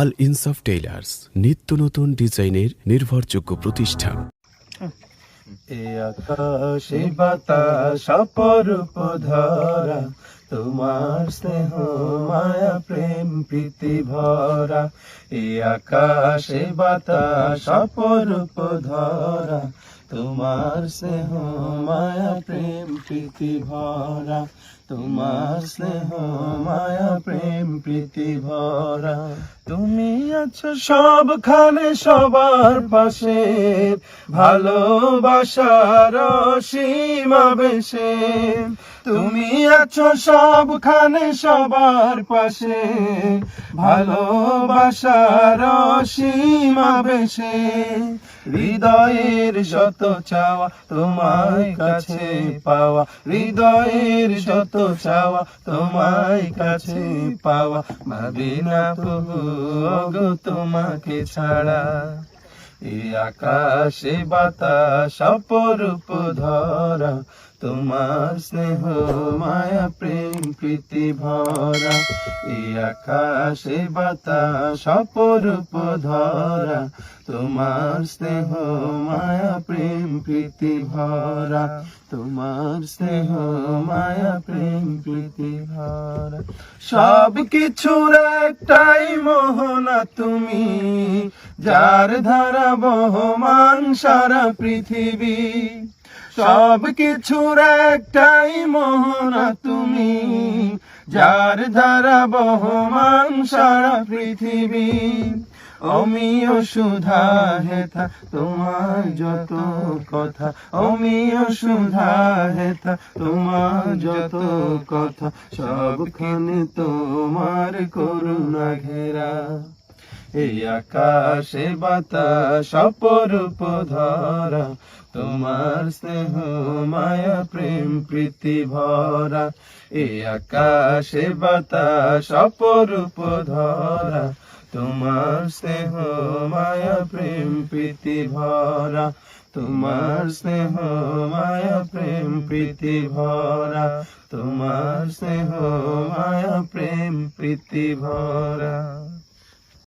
আল ইনসাফ টেইলার্স, নিত্য নতুন ডিজাইনের নির্ভরযোগ্য প্রতিষ্ঠান। এ আকাশে বাতাস অপরূপ ধরা তোমার স্নেহ, মায়া, প্রেম, প্রীতি ভরা। এ আকাশে বাতাস অপরূপ ধরা তোমার স্নেহ, মায়া, প্রেম, প্রীতি ভরা। তোমার স্নেহ, মায়া, প্রেম, প্রীতি ভরা। তুমি আছো সবখানে, সবার পাশে। ভালোবাসার সীমা বেশে তুমি আছো সবখানে, সবার পাশে। ভালোবাসার সীমা বেশে হৃদয়ের যত চাওয়া তোমায় কাছে পাওয়া। হৃদয়ের শত চাওয়া তোমায় কাছে পাওয়া। ভাবি না প্রভু অগো তোমাকে ছাড়া। এই আকাশে বাতাস, অপরূপ ধরা। তোমার স্নেহ, মায়া, প্রেম, প্রীতি ভরা। এ আকাশে বাতাস, অপরূপ ধরা। তোমার স্নেহ, মায়া, প্রেম প্রীতি ভরা তোমার স্নেহ, মায়া প্রেম প্রীতি ভরা সব কিছুর একটাই মোহনা তুমি, যার ধারা বহমান সারা পৃথিবী। সব কিছুর একটাই মোহনা তুমি, যার ধারা বহমান সারা পৃথিবী। অমিয় সুধা হেথা, তোমার যত কথা। অমিয় সুধা হেথা, তোমার যত কথা। সবখানে তোমার করুণা ঘেরা। এই আকাশে বাতাস অপরূপ ধরা, তোমার স্নেহ, মায়া, প্রেম, প্রীতি ভরা। এই আকাশে বাতাস অপরূপ ধরা তোমার স্নেহ মায়া প্রেম প্রীতি ভরা। তোমার স্নেহ মায়া প্রেম প্রীতি ভরা। তোমার স্নেহ মায়া প্রেম প্রীতি ভরা।